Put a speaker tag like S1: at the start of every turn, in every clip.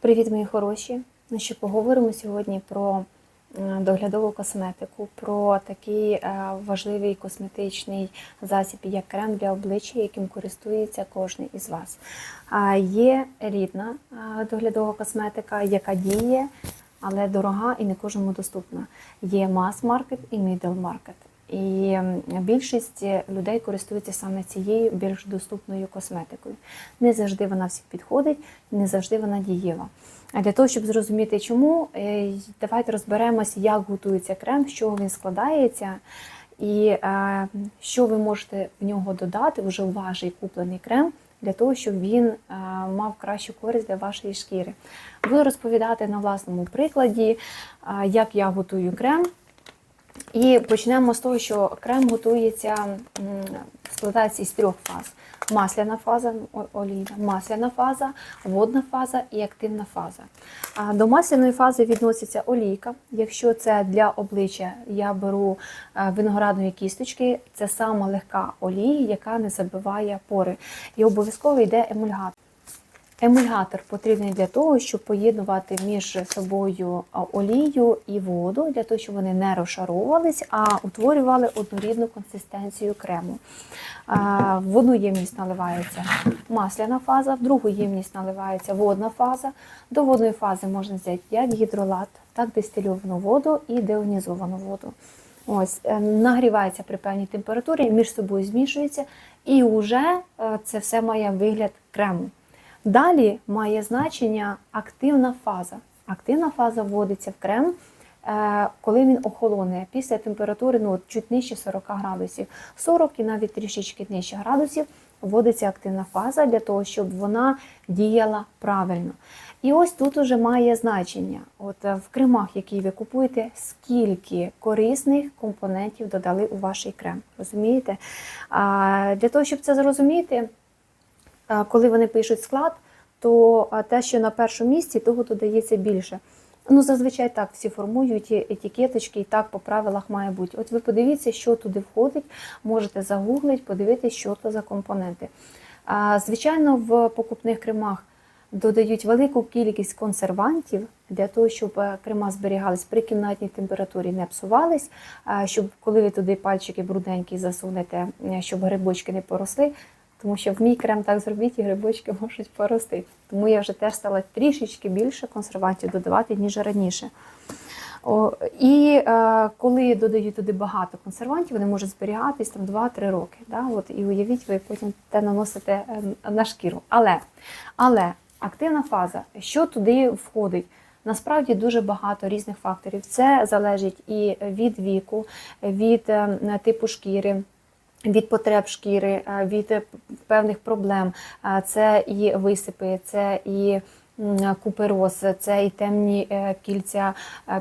S1: Привіт, мої хороші! Ну що поговоримо сьогодні про е, доглядову косметику, про такий е, важливий косметичний засіб, як крем для обличчя, яким користується кожен із вас. Є рідна е, доглядова косметика, яка діє, але дорога і не кожному доступна. Є мас-маркет і мідл-маркет. І більшість людей користуються саме цією більш доступною косметикою. Не завжди вона всім підходить, не завжди вона дієва. А для того, щоб зрозуміти, чому, е, давайте розберемось, як готується крем, з чого він складається, і е, що ви можете в нього додати вже у ваш куплений крем. Для того, щоб він е, мав кращу користь для вашої шкіри. Буду розповідати на власному прикладі, як я готую крем. І почнемо з того, що крем готується, складається із трьох фаз: масляна фаза, олійна, масляна фаза, водна фаза і активна фаза. До масляної фази відноситься олійка. Якщо це для обличчя, я беру е, виноградної кісточки, це сама легка олія, яка не забиває пори. І обов'язково йде емульгатор. Емульгатор потрібний для того, щоб поєднувати між собою олію і воду, для того, щоб вони не розшаровувались, а утворювали однорідну консистенцію крему. В одну ємність наливається масляна фаза, в другу ємність наливається водна фаза. До водної фази можна взяти як гідролат, так дистильовану воду і деонізовану воду. Ось е, нагрівається при певній температурі, між собою змішується, і вже е, це все має вигляд крему. Далі має значення активна фаза. Активна фаза вводиться в крем, е, коли він охолоне після температури ну, чуть нижче 40 градусів. 40 і навіть трішечки нижче градусів вводиться активна фаза для того, щоб вона діяла правильно. І ось тут уже має значення. От е, в кремах, які ви купуєте, скільки корисних компонентів додали у ваш крем. Розумієте? Для того, щоб це зрозуміти, коли вони пишуть склад, то те, що на першому місці, того додається більше. Ну, зазвичай так всі формують і етикеточки, і так по правилах має бути. От ви подивіться, що туди входить, можете загуглити, подивитися, що це за компоненти. А, Звичайно, в покупних кремах додають велику кількість консервантів для того, щоб е, крема зберігались при кімнатній температурі, не псувались, щоб коли ви туди пальчики брудненькі засунете, е, щоб грибочки не поросли. Тому що в мій крем так зробіть, і грибочки можуть порости. Тому я вже теж стала трішечки більше консервантів додавати, ніж раніше. О, і е, коли додають туди багато консервантів, вони можуть зберігатись там 2-3 роки. Да? От, і уявіть, ви потім те наносите е, на шкіру. Але, але активна фаза, що туди входить? Насправді дуже багато різних факторів. Це залежить і від віку, від е, типу шкіри. Від потреб шкіри, е, від е, певних проблем, Е, це і висипи, це і купероз, це і темні кільця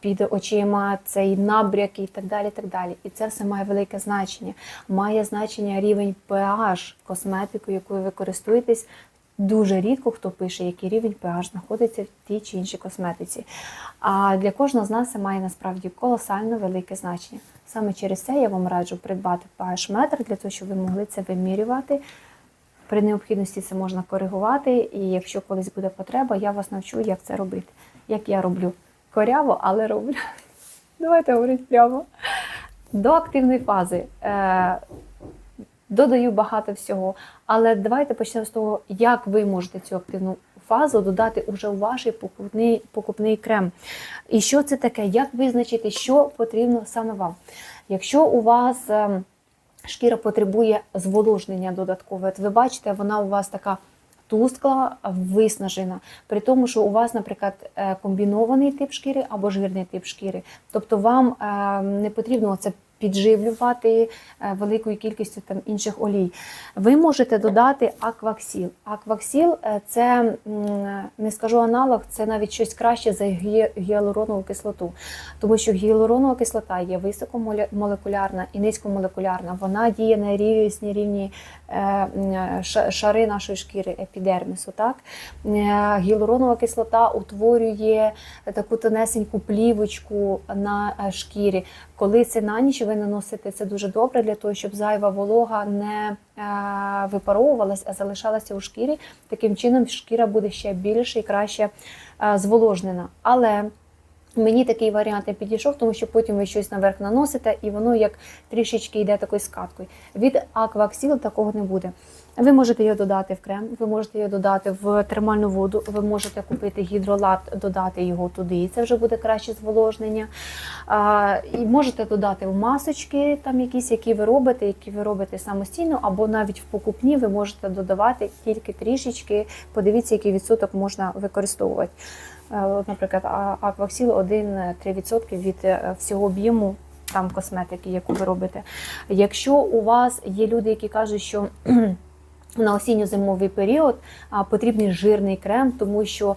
S1: під очима, це і набряки і так далі. так далі. І це все має велике значення. Має значення рівень pH косметики, якою ви користуєтесь. Дуже рідко хто пише, який рівень pH знаходиться в тій чи іншій косметиці. А для кожного з нас це має насправді колосально велике значення. Саме через це я вам раджу придбати pH метр для того, щоб ви могли це вимірювати. При необхідності це можна коригувати, і якщо колись буде потреба, я вас навчу, як це робити. Як я роблю коряво, але роблю. Давайте говорити прямо. До активної фази е, додаю багато всього, але давайте почнемо з того, як ви можете цю активну фазу додати уже у ваш покупний, покупний крем. І що це таке? Як визначити, що потрібно саме вам? Якщо у вас е, шкіра потребує зволожнення додаткове, от ви бачите, вона у вас така тускла, виснажена, при тому, що у вас, наприклад, е, комбінований тип шкіри або жирний тип шкіри. Тобто вам е, не потрібно це підживлювати е, великою кількістю там інших олій. Ви можете додати акваксіл. Акваксіл е, це не скажу аналог, це навіть щось краще за гі- гіалуронову кислоту, тому що гіалуронова кислота є високомолекулярна і низькомолекулярна. Вона діє на різні рівні е, шари нашої шкіри, епідермісу. Так? Гіалуронова кислота утворює таку тонесеньку плівочку на шкірі. Коли це на ніч ви наносите це дуже добре для того, щоб зайва волога не е, випаровувалась, а залишалася у шкірі. Таким чином шкіра буде ще більше і краще е, зволожнена. Але Мені такий варіант не підійшов, тому що потім ви щось наверх наносите, і воно як трішечки йде такою скаткою. Від Aquaxil такого не буде. Ви можете його додати в крем, ви можете його додати в термальну воду, ви можете купити гідролат, додати його туди, і це вже буде краще зволожнення. А, і можете додати в масочки, там якісь, які ви робите, які ви робите самостійно, або навіть в покупні ви можете додавати тільки трішечки. Подивіться, який відсоток можна використовувати. Е, от, Наприклад, Акваксіл 1-3% від е, всього об'єму там косметики, яку ви робите. Якщо у вас є люди, які кажуть, що на осінньо-зимовий період потрібний жирний крем, тому що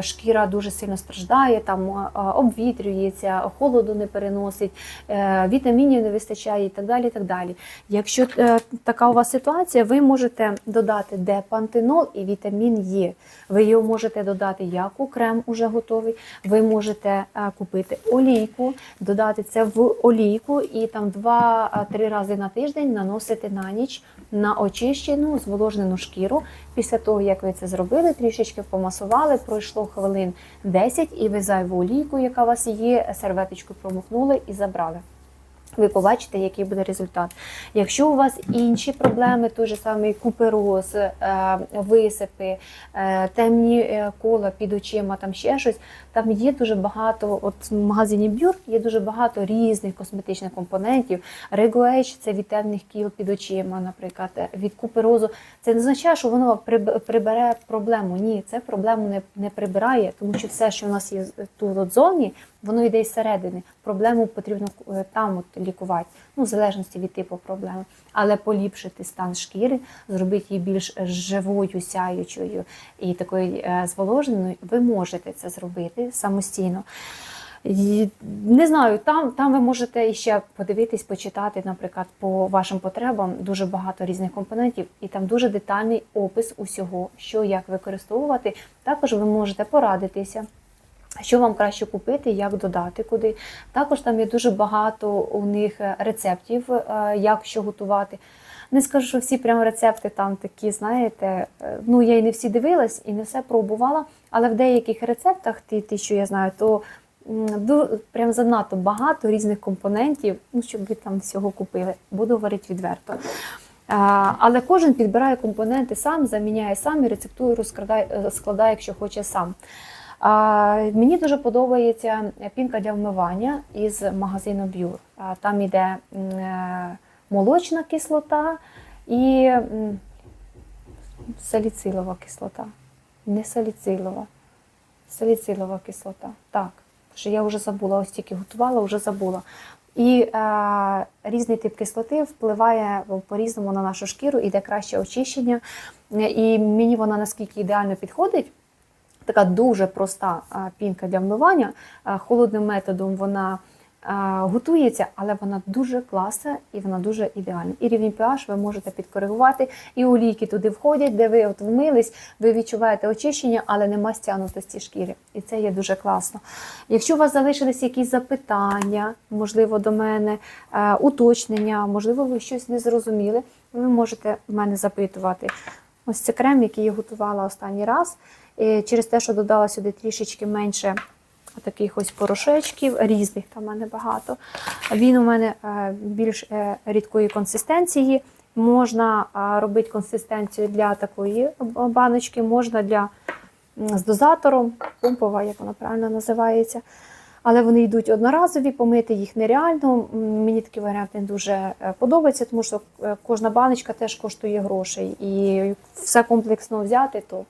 S1: шкіра дуже сильно страждає, там обвітрюється, холоду не переносить, е, вітамінів не вистачає і так далі. І так далі. Якщо е, така у вас ситуація, ви можете додати депантенол і вітамін Е. Ви його можете додати як у крем уже готовий. Ви можете е, купити олійку, додати це в олійку і там 2-3 рази на тиждень наносити на ніч на очищену зволожену шкіру. Після того, як ви це зробили, трішечки помасували, пройшло хвилин 10, і ви зайву олійку, яка у вас є, серветочку промокнули і забрали. Ви побачите, який буде результат. Якщо у вас інші проблеми, той же самий купероз, е, висипи, е, темні е, кола під очима, там ще щось, там є дуже багато, от в магазині Бюр є дуже багато різних косметичних компонентів. Регуеч це від темних кіл під очима, наприклад, від куперозу. Це не означає, що воно прибере проблему. Ні, це проблему не, не прибирає, тому що все, що у нас є тут от зовні, воно йде із середини. Проблему потрібно там от лікувати, ну в залежності від типу проблеми, але поліпшити стан шкіри, зробити її більш живою, сяючою і такою е, зволоженою. Ви можете це зробити самостійно. Не знаю, там, там ви можете ще подивитись, почитати, наприклад, по вашим потребам дуже багато різних компонентів, і там дуже детальний опис усього, що як використовувати. Також ви можете порадитися. Що вам краще купити, як додати куди. Також там є дуже багато у них е, рецептів, е, як що готувати. Не скажу, що всі прям рецепти там такі, знаєте, е, ну я і не всі дивилась, і не все пробувала, але в деяких рецептах, ті, ті що я знаю, то прям занадто багато різних компонентів, ну, щоб ви там всього купили. Буду говорити відверто. Але кожен підбирає компоненти сам, заміняє сам і рецептуру складає, е, складає, якщо хоче сам. Мені дуже подобається пінка для вмивання із магазину Бюр. Там іде м, е, молочна кислота і саліцилова кислота. Не саліцилова. Саліцилова кислота. Так, що я вже забула, ось тільки готувала, вже забула. І е, різний тип кислоти впливає по-різному на нашу шкіру, іде краще очищення. І мені вона наскільки ідеально підходить. Така дуже проста пінка для вмивання. Холодним методом вона готується, але вона дуже класна і вона дуже ідеальна. І рівень pH ви можете підкоригувати, і олійки туди входять, де ви от вмились, ви відчуваєте очищення, але нема стягнутості шкіри. І це є дуже класно. Якщо у вас залишились якісь запитання, можливо, до мене, уточнення, можливо, ви щось не зрозуміли, ви можете в мене запитувати. Ось це крем, який я готувала останній раз. Через те, що додала сюди трішечки менше таких ось порошечків, різних там мене багато. Він у мене е, більш е, рідкої консистенції. Можна е, робити консистенцію для такої баночки, можна для з дозатором, помпова, як вона правильно називається. Але вони йдуть одноразові, помити їх нереально. Мені такий варіант не дуже подобається, тому що кожна баночка теж коштує грошей. І все комплексно взяти, то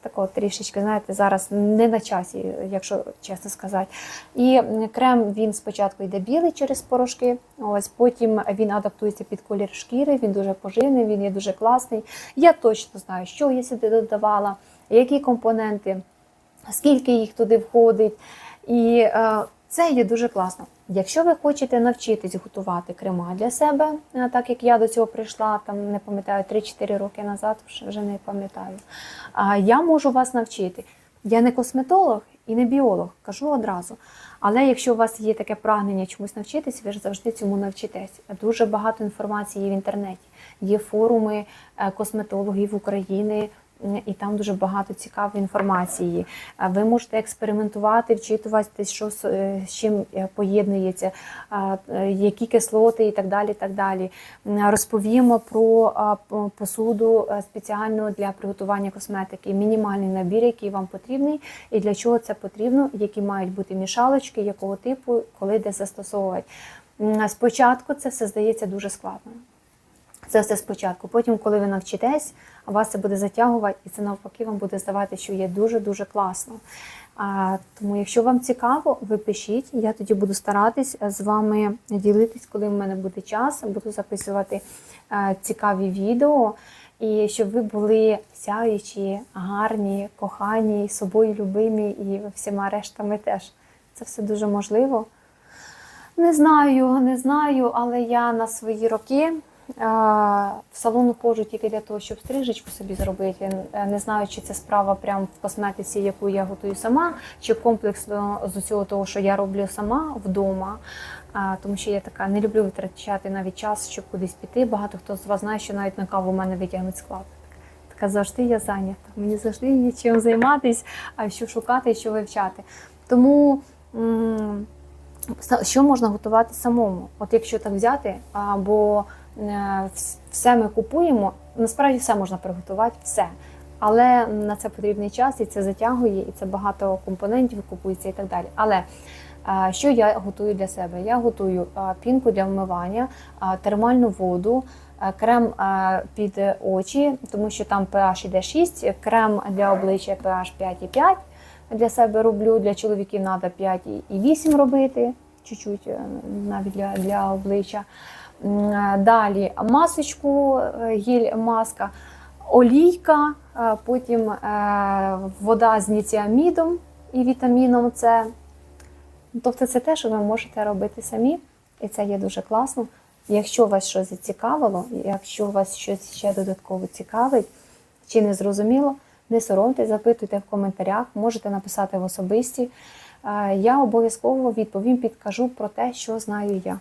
S1: такого трішечки, знаєте, зараз не на часі, якщо чесно сказати. І крем він спочатку йде білий через порошки, ось потім він адаптується під колір шкіри, він дуже поживний, він є дуже класний. Я точно знаю, що я сюди додавала, які компоненти, скільки їх туди входить. І е, це є дуже класно. Якщо ви хочете навчитись готувати крема для себе, е, так як я до цього прийшла, там не пам'ятаю 3-4 роки назад, вже- не пам'ятаю. Я можу вас навчити. Я не косметолог і не біолог, кажу одразу. Але якщо у вас є таке прагнення чомусь навчитись, ви ж завжди цьому навчитесь. Дуже багато інформації є в інтернеті. Є форуми е, косметологів України, і там дуже багато цікавої інформації. Е, Ви можете експериментувати, вчитуватись, що з е, чим е, поєднується, які кислоти і так далі. Так далі. Розповімо про посуду спеціальну для приготування косметики, мінімальний набір, який вам потрібний, і для чого це потрібно, які мають бути мішалочки, якого типу, коли де застосовувати. Спочатку це все здається дуже складно. Це все спочатку. Потім, коли ви навчитесь, вас це буде затягувати, і це навпаки вам буде здавати, що є дуже-дуже класно. А, тому, якщо вам цікаво, ви пишіть. Я тоді буду старатись з вами ділитись, коли в мене буде час. Буду записувати е, цікаві відео. І щоб ви були сяючі, гарні, кохані, собою любимі і всіма рештами теж. Це все дуже можливо. Не знаю, не знаю, але я на свої роки в салон ходжу тільки для того, щоб стрижечку собі зробити. Не знаю, чи це справа прямо в косметиці, яку я готую сама, чи комплексно з усього того, що я роблю сама вдома. Тому що я така не люблю витрачати навіть час, щоб кудись піти. Багато хто з вас знає, що навіть на каву в мене витягнуть склад. Така завжди я зайнята. Мені завжди є чим займатися, а що шукати і що вивчати. Тому. що можна готувати самому? От якщо так взяти, або все ми купуємо, насправді все можна приготувати, все. Але на це потрібний час, і це затягує, і це багато компонентів купується і так далі. Але е, що я готую для себе? Я готую е, пінку для вмивання, е, термальну воду, е, крем е, під очі, тому що там pH іде 6, крем для обличчя pH 5,5 для себе роблю, для чоловіків треба 5 і 8 робити, чуть-чуть е, навіть для, для обличчя. Далі масочку, е, гель маска, олійка, е, потім е, вода з ніціамідом і вітаміном С. Тобто це те, що ви можете робити самі, і це є дуже класно. Якщо вас щось зацікавило, якщо вас щось ще додатково цікавить чи не зрозуміло, не соромтесь, запитуйте в коментарях, можете написати в особисті. Я обов'язково відповім, підкажу про те, що знаю я.